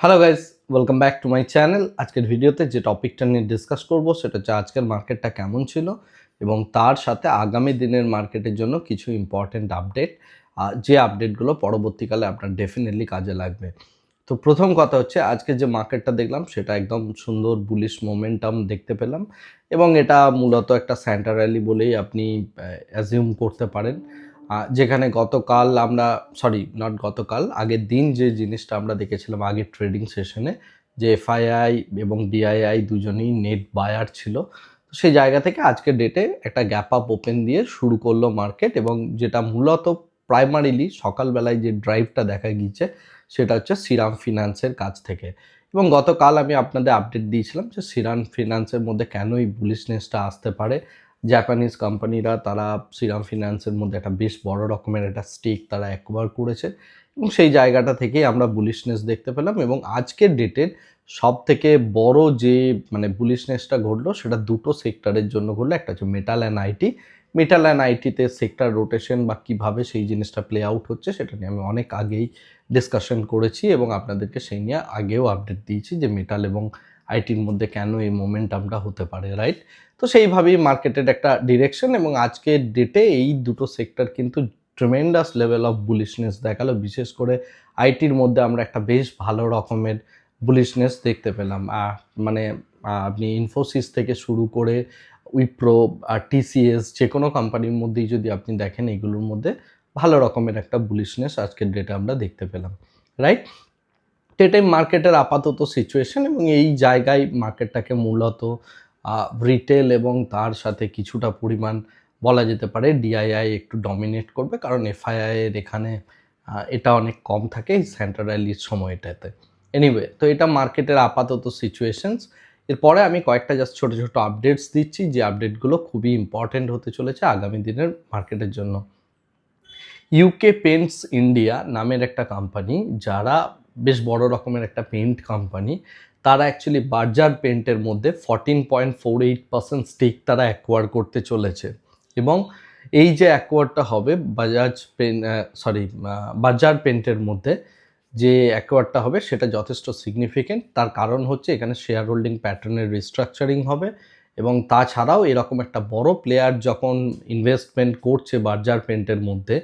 Hello guys welcome back to my channel আজকের ভিডিওতে যে টপিকটা নিয়ে ডিসকাস করব, সেটা হচ্ছে আজকের মার্কেটটা কেমন ছিল এবং তার সাথে আগামী দিনের মার্কেটের জন্য কিছু ইম্পর্ট্যান্ট আপডেট যে আপডেটগুলো পরবর্তীকালে আপনার ডেফিনেটলি কাজে লাগবে। তো প্রথম কথা হচ্ছে, আজকে যে মার্কেটটা দেখলাম, সেটা একদম সুন্দর বুলিশ মোমেন্টাম দেখতে পেলাম এবং এটা মূলত একটা স্যান্টার র্যালি বলেই আপনি অ্যাজিউম করতে পারেন। যেখানে গতকাল আমরা সরি নট গতকাল, আগের দিন যে জিনিসটা আমরা দেখেছিলাম, আগের ট্রেডিং সেশনে যে এফআইআই এবং ডিআইআই দুজনেই নেট বায়ার ছিল। তো সেই জায়গা থেকে আজকের ডেটে একটা গ্যাপ আপ ওপেন দিয়ে শুরু করল মার্কেট এবং যেটা মূলত প্রাইমারিলি সকালবেলায় যে ড্রাইভটা দেখা গিয়েছে, সেটা হচ্ছে সিরাম ফিনান্সের কাছ থেকে। এবং গতকাল আমি আপনাদের আপডেট দিয়েছিলাম যে সিরাম ফিনান্সের মধ্যে কেন এই বুলিশনেসটা আসতে পারে জাপানিজ কোম্পানিরা তারা শ্রীরাম ফিনান্সের মধ্যে একটা বেশ বড় রকমের একটা স্টেক তারা একবার করেছে এবং সেই জায়গাটা থেকেই আমরা বুলিশনেস দেখতে পেলাম এবং আজকের ডেটের সব থেকে বড় যে মানে বুলিশনেসটা ঘটলো সেটা দুটো সেক্টরের জন্য ঘটলো। একটা হচ্ছে metal and IT metal and আইটিতে sector rotation বা কীভাবে সেই জিনিসটা প্লে আউট হচ্ছে সেটা নিয়ে আমি অনেক আগেই ডিসকাশন করেছি এবং আপনাদেরকে সেই নিয়ে আগেও আপডেট দিয়েছি যে মেটাল এবং আইটির মধ্যে কেন এই মোমেন্টামটা হতে পারে রাইট তো সেইভাবেই মার্কেটের একটা ডিরেকশন এবং আজকের ডেটে এই দুটো সেক্টর কিন্তু ট্রেমেন্ডাস লেভেল অফ বুলিশনেস দেখাল। বিশেষ করে আইটির মধ্যে আমরা একটা বেশ ভালো রকমের বুলিশনেস দেখতে পেলাম। মানে আপনি ইনফোসিস থেকে শুরু করে উইপ্রো আর টিসিএস যে কোনো কোম্পানির মধ্যেই যদি আপনি দেখেন, এগুলোর মধ্যে ভালো রকমের একটা বুলিশনেস আজকের ডেটে আমরা দেখতে পেলাম রাইট এটাই মার্কেটের আপাতত সিচুয়েশন এবং এই জায়গায় মার্কেটটাকে মূলত রিটেল এবং তার সাথে কিছুটা পরিমাণ বলা যেতে পারে ডিআইআই একটু ডমিনেট করবে। কারণ এফআইআই এর এখানে এটা অনেক কম থাকে এই সেন্টার র্যালির সময়টাতে। এনিওয়ে তো এটা মার্কেটের আপাতত সিচুয়েশনস এরপরে আমি কয়েকটা জাস্ট ছোটো ছোটো আপডেটস দিচ্ছি। যে আপডেটগুলো খুবই ইম্পর্ট্যান্ট হতে চলেছে আগামী দিনের মার্কেটের জন্য। ইউকে পেন্টস ইন্ডিয়া নামের একটা কোম্পানি যারা বেশ বড় রকমের একটা পেন্ট কোম্পানি তারা অ্যাকচুয়ালি বার্জার পেন্টের মধ্যে fourteen point four eight percent stake তারা অ্যাকোয়ার করতে চলেছে। এবং এই যে অ্যাকোয়ারটা হবে বাজাজ পেন সরি বাজার পেন্টের মধ্যে যে অ্যাকোয়ারটা হবে, সেটা যথেষ্ট সিগনিফিকেন্ট তার কারণ হচ্ছে এখানে শেয়ার হোল্ডিং প্যাটার্নের রিস্ট্রাকচারিং হবে এবং তাছাড়াও এরকম একটা বড় প্লেয়ার যখন ইনভেস্টমেন্ট করছে বার্জার পেন্টের মধ্যে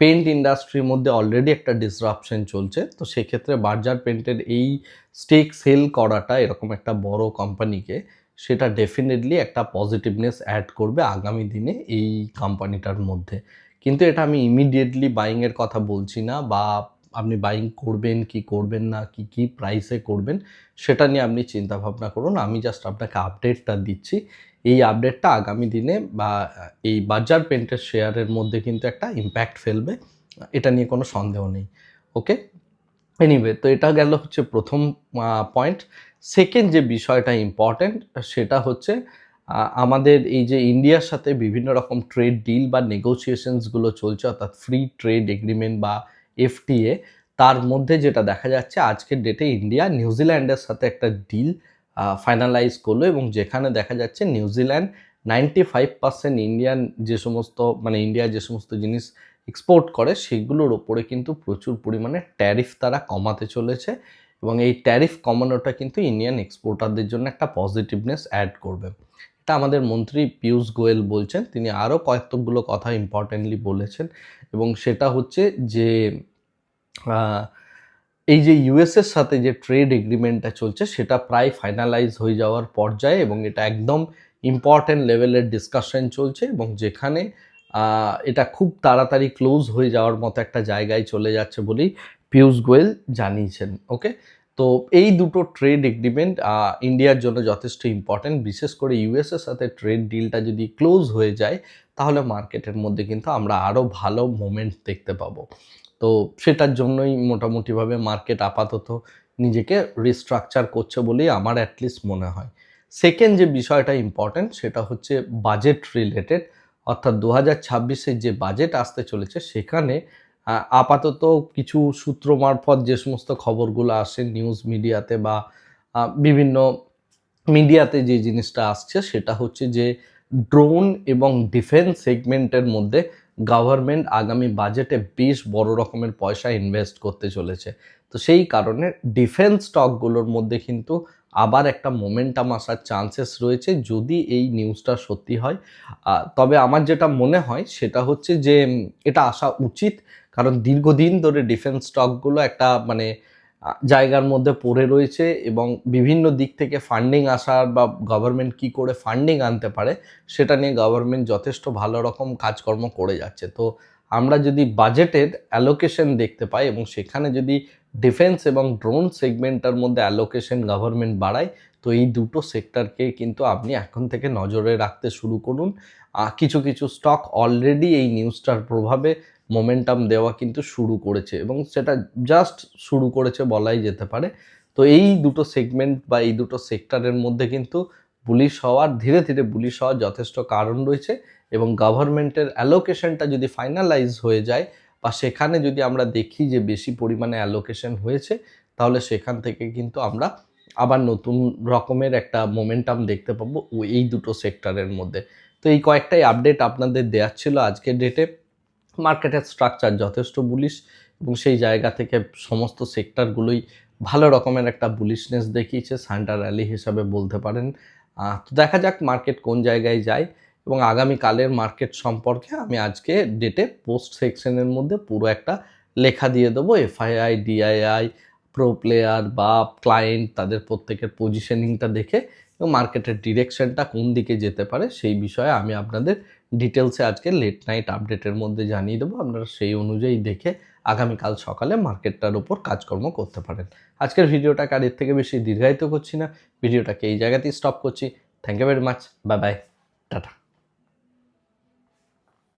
পেন্ট ইন্ডাস্ট্রির মধ্যে অলরেডি একটা ডিসরাপশন চলছে। তো সেক্ষেত্রে বার্জার পেন্টের এই স্টেক সেল করাটা এরকম একটা বড় কোম্পানিকে সেটা ডেফিনেটলি একটা পজিটিভনেস অ্যাড করবে আগামী দিনে এই কোম্পানিটার মধ্যে। কিন্তু এটা আমি ইমিডিয়েটলি বাইংয়ের কথা বলছি না বা আপনি বাইং করবেন, কি করবেন না, কি কি প্রাইসে করবেন, সেটা নিয়ে আপনি চিন্তা ভাবনা করুন। আমি জাস্ট আপনাকে আপডেটটা দিচ্ছি। এই আপডেটটা আগামী দিনে বা এই বাজার পেন্টের শেয়ারের মধ্যে কিন্তু একটা ইম্প্যাক্ট ফেলবে। এটা নিয়ে কোনো সন্দেহ নেই। ওকে এনিওয়ে তো এটা গেল হচ্ছে প্রথম পয়েন্ট সেকেন্ড যে বিষয়টা ইম্পর্ট্যান্ট সেটা হচ্ছে আমাদের এই যে ইন্ডিয়ার সাথে বিভিন্ন রকম ট্রেড ডিল বা নেগোসিয়েশনসগুলো চলছে, অর্থাৎ ফ্রি ট্রেড এগ্রিমেন্ট বা এফটিএ, তার মধ্যে যেটা দেখা যাচ্ছে আজকের ডেটে ইন্ডিয়া নিউজিল্যান্ডের সাথে একটা ডিল ফাইনালাইজ করল এবং যেখানে দেখা যাচ্ছে New Zealand ninety five percent Indian যে সমস্ত মানে ইন্ডিয়া যে সমস্ত জিনিস এক্সপোর্ট করে, সেগুলোর ওপরে কিন্তু প্রচুর পরিমাণে ট্যারিফ তারা কমাতে চলেছে এবং এই ট্যারিফ কমানোটা কিন্তু ইন্ডিয়ান এক্সপোর্টারদের জন্য একটা পজিটিভনেস অ্যাড করবে। এটা আমাদের মন্ত্রী পীয়ূষ গোয়েল বলছেন, তিনি আরও কয়েকগুলো কথা ইম্পর্টেন্টলি বলেছেন এবং সেটা হচ্ছে যে এই যে ইউএসের সাথে যে ট্রেড এগ্রিমেন্টটা চলছে, সেটা প্রায় ফাইনালাইজ হয়ে যাওয়ার পর্যায়ে এবং এটা একদম ইম্পর্ট্যান্ট লেভেলের ডিসকাশন চলছে এবং যেখানে এটা খুব তাড়াতাড়ি ক্লোজ হয়ে যাওয়ার মতো একটা জায়গায় চলে যাচ্ছে বলেই পীয়ূষ গোয়েল জানিয়েছেন ওকে তো এই দুটো ট্রেড এগ্রিমেন্ট ইন্ডিয়ার জন্য যথেষ্ট ইম্পর্ট্যান্ট বিশেষ করে ইউএসের সাথে ট্রেড ডিলটা যদি ক্লোজ হয়ে যায়, তাহলে মার্কেটের মধ্যে কিন্তু আমরা আরও ভালো মোমেন্ট দেখতে পাবো। তো সেটার জন্যই মোটামুটিভাবে মার্কেট আপাতত নিজেকে রিস্ট্রাকচার করছে বলেই আমার অ্যাটলিস্ট মনে হয়। সেকেন্ড যে বিষয়টা ইম্পর্ট্যান্ট সেটা হচ্ছে বাজেট রিলেটেড অর্থাৎ দু হাজার যে বাজেট আসতে চলেছে, সেখানে আপাতত কিছু সূত্র মারফত যে সমস্ত খবরগুলো আসে নিউজ মিডিয়াতে বা বিভিন্ন মিডিয়াতে যে জিনিসটা আসছে সেটা হচ্ছে যে ড্রোন এবং ডিফেন্স সেগমেন্টের মধ্যে গভর্নমেন্ট আগামী বাজেটে বেশ বড় রকমের পয়সা ইনভেস্ট করতে চলেছে। তো সেই কারণে ডিফেন্স স্টকগুলোর মধ্যে কিন্তু আবার একটা মোমেন্টাম আসার চান্সেস রয়েছে যদি এই নিউজটা সত্যি হয়। তবে আমার যেটা মনে হয় সেটা হচ্ছে যে, এটা আসা উচিত কারণ দীর্ঘদিন ধরে ডিফেন্স স্টকগুলো একটা মানে জায়গার মধ্যে পড়ে রয়েছে এবং বিভিন্ন দিক থেকে ফান্ডিং আসার বা গভর্নমেন্ট কি করে ফান্ডিং আনতে পারে, সেটা নিয়ে গভর্নমেন্ট যথেষ্ট ভালো রকম কাজকর্ম করে যাচ্ছে। তো আমরা যদি বাজেটের অ্যালোকেশন দেখতে পাই এবং সেখানে যদি ডিফেন্স এবং ড্রোন সেগমেন্টের মধ্যে অ্যালোকেশন গভর্নমেন্ট বাড়ায়, তো এই দুটো সেক্টরকে কিন্তু আপনি এখন থেকে নজরে রাখতে শুরু করুন। কিছু কিছু স্টক অলরেডি এই নিউজটার প্রভাবে মোমেন্টাম দেওয়া কিন্তু শুরু করেছে এবং সেটা জাস্ট শুরু করেছে বলাই যেতে পারে। তো এই দুটো সেগমেন্ট বা এই দুটো সেক্টরের মধ্যে কিন্তু বুলিশ হওয়ার, ধীরে ধীরে বুলিশ হওয়ার যথেষ্ট কারণ রয়েছে এবং গভর্নমেন্টের অ্যালোকেশনটা যদি ফাইনালাইজ হয়ে যায় বা সেখানে যদি আমরা দেখি যে বেশি পরিমাণে অ্যালোকেশন হয়েছে, তাহলে সেখান থেকে কিন্তু আমরা আবার নতুন রকমের একটা মোমেন্টাম দেখতে পাবো এই দুটো সেক্টরের মধ্যে। তো এই কয়েকটাই আপডেট আপনাদের দেওয়ার ছিল আজকের ডেটে মার্কেটের স্ট্রাকচার যথেষ্ট বুলিশ এবং সেই জায়গা থেকে সমস্ত সেক্টরগুলোই ভালো রকমের একটা বুলিশনেস দেখিয়েছে সান্ডার র্যালি হিসাবে বলতে পারেন। তো দেখা যাক মার্কেট কোন জায়গায় যায় এবং আগামীকালের মার্কেট সম্পর্কে আমি আজকে ডেটে পোস্ট সেকশনের মধ্যে পুরো একটা লেখা দিয়ে দেবো। এফআইআই ডিআইআই প্রো প্লেয়ার বা ক্লায়েন্ট তাদের প্রত্যেকের পজিশনিংটা দেখে এবং মার্কেটের ডিরেকশনটা কোন দিকে যেতে পারে সেই বিষয়ে আমি আপনাদের ডিটেলসে আজকে লেট নাইট আপডেটের মধ্যে জানিয়ে দেবো। আপনারা সেই অনুযায়ী দেখে আগামীকাল সকালে মার্কেটটার উপর কাজকর্ম করতে পারেন। আজকের ভিডিওটা আর এর থেকে বেশি দীর্ঘায়িত করছি না। ভিডিওটাকে এই জায়গাতেই স্টপ করছি। Thank you very much bye bye tata